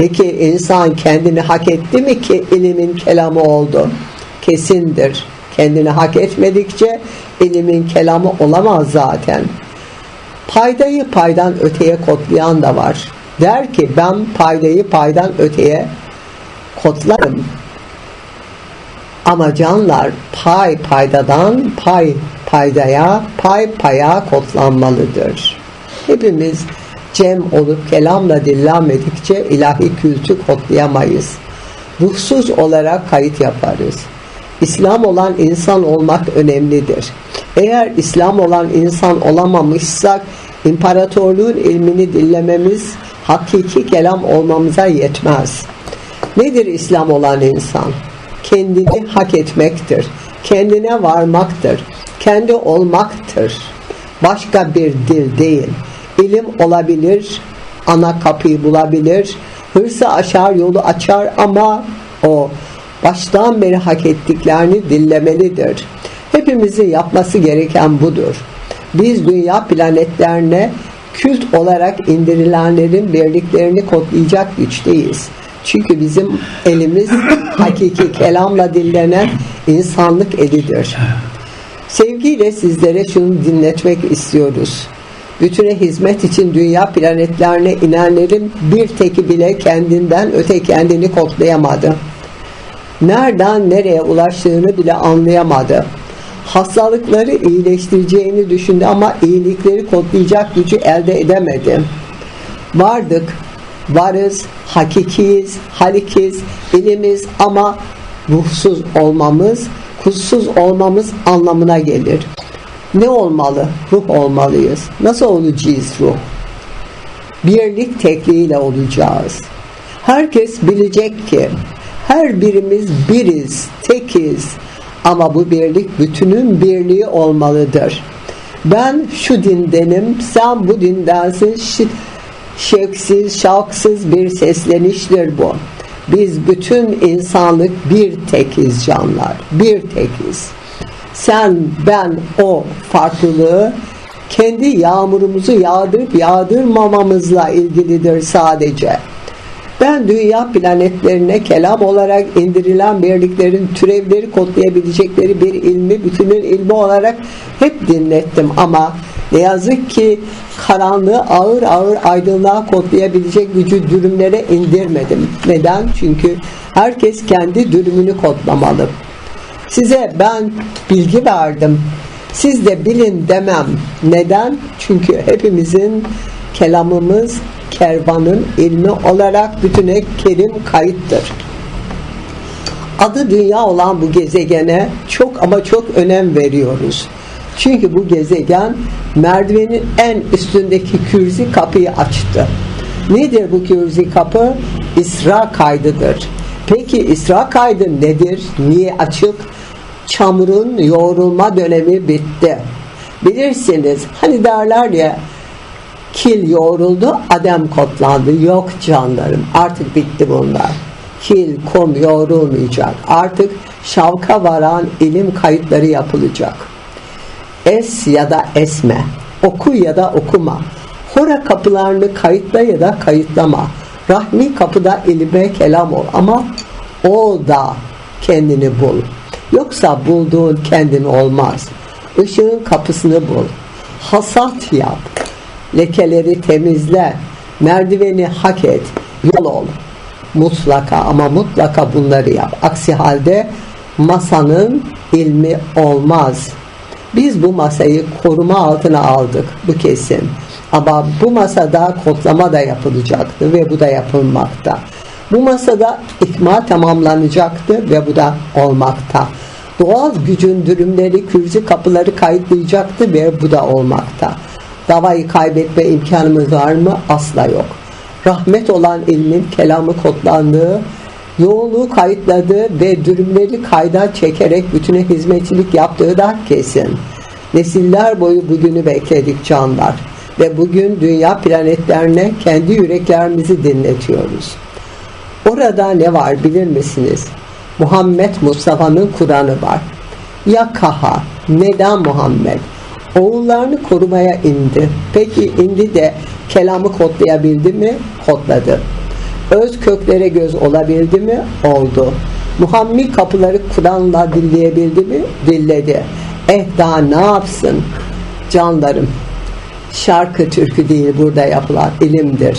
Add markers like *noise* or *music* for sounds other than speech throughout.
Peki insan kendini hak etti mi ki ilimin kelamı oldu? Kesindir. Kendini hak etmedikçe ilimin kelamı olamaz zaten. Paydayı paydan öteye kodlayan da var. Der ki ben paydayı paydan öteye kodlarım. Ama canlar pay paydadan pay paydaya, pay paya kodlanmalıdır. Hepimiz cem olup kelamla dillenmedikçe ilahi kültü kodlayamayız. Ruhsuz olarak kayıt yaparız. İslam olan insan olmak önemlidir. Eğer İslam olan insan olamamışsak imparatorluğun ilmini dinlememiz hakiki kelam olmamıza yetmez. Nedir İslam olan insan? Kendini hak etmektir. Kendine varmaktır. Kendi olmaktır. Başka bir dil değil. İlim olabilir, ana kapıyı bulabilir, hırsı aşar, yolu açar ama o baştan beri hak ettiklerini dinlemelidir. Hepimizin yapması gereken budur. Biz dünya planetlerine kült olarak indirilenlerin birliklerini kodlayacak güçteyiz. Çünkü bizim elimiz *laughs* hakiki kelamla dillenen insanlık elidir. Sevgiyle sizlere şunu dinletmek istiyoruz. Bütüne hizmet için dünya planetlerine inenlerin bir teki bile kendinden öte kendini kodlayamadı. Nereden nereye ulaştığını bile anlayamadı. Hastalıkları iyileştireceğini düşündü ama iyilikleri kodlayacak gücü elde edemedi. Vardık, varız, hakikiyiz, halikiz, ilimiz ama ruhsuz olmamız, kutsuz olmamız anlamına gelir. Ne olmalı? Ruh olmalıyız. Nasıl olacağız ruh? Birlik tekliğiyle olacağız. Herkes bilecek ki her birimiz biriz, tekiz. Ama bu birlik bütünün birliği olmalıdır. Ben şu dindenim, sen bu dindensin. Şevksiz, şavksız bir sesleniştir bu. Biz bütün insanlık bir tekiz canlar, bir tekiz. Sen, ben, o farklılığı kendi yağmurumuzu yağdırıp yağdırmamamızla ilgilidir sadece. Ben dünya planetlerine kelam olarak indirilen birliklerin türevleri kodlayabilecekleri bir ilmi bütünün ilmi olarak hep dinlettim ama ne yazık ki karanlığı ağır ağır aydınlığa kodlayabilecek gücü dürümlere indirmedim. Neden? Çünkü herkes kendi dürümünü kodlamalı. Size ben bilgi verdim. Siz de bilin demem. Neden? Çünkü hepimizin kelamımız kervanın ilmi olarak bütüne kerim kayıttır. Adı dünya olan bu gezegene çok ama çok önem veriyoruz. Çünkü bu gezegen merdivenin en üstündeki kürzi kapıyı açtı. Nedir bu kürzi kapı? İsra kaydıdır. Peki İsra kaydı nedir? Niye açık? Çamurun yoğrulma dönemi bitti. Bilirsiniz hani derler ya kil yoğruldu adem kotlandı. Yok canlarım artık bitti bunlar. Kil, kum yoğrulmayacak. Artık şavka varan ilim kayıtları yapılacak. Es ya da esme, oku ya da okuma. Hora kapılarını kayıtla ya da kayıtlama. Rahmi kapıda ilime kelam ol ama o da kendini bul. Yoksa bulduğun kendin olmaz. Işığın kapısını bul. Hasat yap. Lekeleri temizle. Merdiveni hak et. Yol ol. Mutlaka ama mutlaka bunları yap. Aksi halde masanın ilmi olmaz. Biz bu masayı koruma altına aldık. Bu kesin. Ama bu masada kodlama da yapılacaktı ve bu da yapılmakta. Bu masada ikma tamamlanacaktı ve bu da olmakta. Doğal gücün dürümleri, kürzi kapıları kayıtlayacaktı ve bu da olmakta. Davayı kaybetme imkanımız var mı? Asla yok. Rahmet olan ilmin kelamı kodlandığı, yoğunluğu kayıtladığı ve dürümleri kayda çekerek bütüne hizmetçilik yaptığı da kesin. Nesiller boyu bugünü bekledik canlar ve bugün dünya planetlerine kendi yüreklerimizi dinletiyoruz. Orada ne var bilir misiniz? Muhammed Mustafa'nın Kur'an'ı var. Ya Kaha, neden Muhammed? Oğullarını korumaya indi. Peki indi de kelamı kodlayabildi mi? Kodladı. Öz köklere göz olabildi mi? Oldu. Muhammi kapıları Kur'an'la dinleyebildi mi? Dilledi. Eh daha ne yapsın? Canlarım, şarkı türkü değil burada yapılan ilimdir.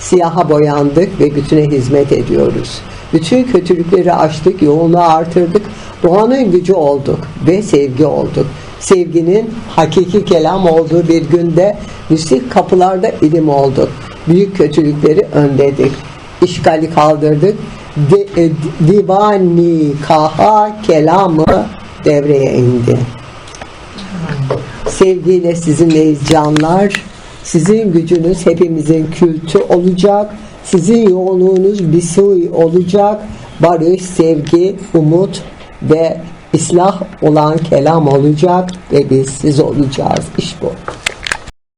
Siyaha boyandık ve bütüne hizmet ediyoruz. Bütün kötülükleri aştık, yoğunluğu artırdık, doğanın gücü olduk ve sevgi olduk. Sevginin hakiki kelam olduğu bir günde müslik kapılarda ilim olduk. Büyük kötülükleri önledik. İşgali kaldırdık. De, e, divani kaha kelamı devreye indi. Sevgiyle sizinleyiz canlar. Sizin gücünüz hepimizin kültü olacak. Sizin yoğunluğunuz bir suy olacak. Barış, sevgi, umut ve islah olan kelam olacak ve biz siz olacağız. İş bu.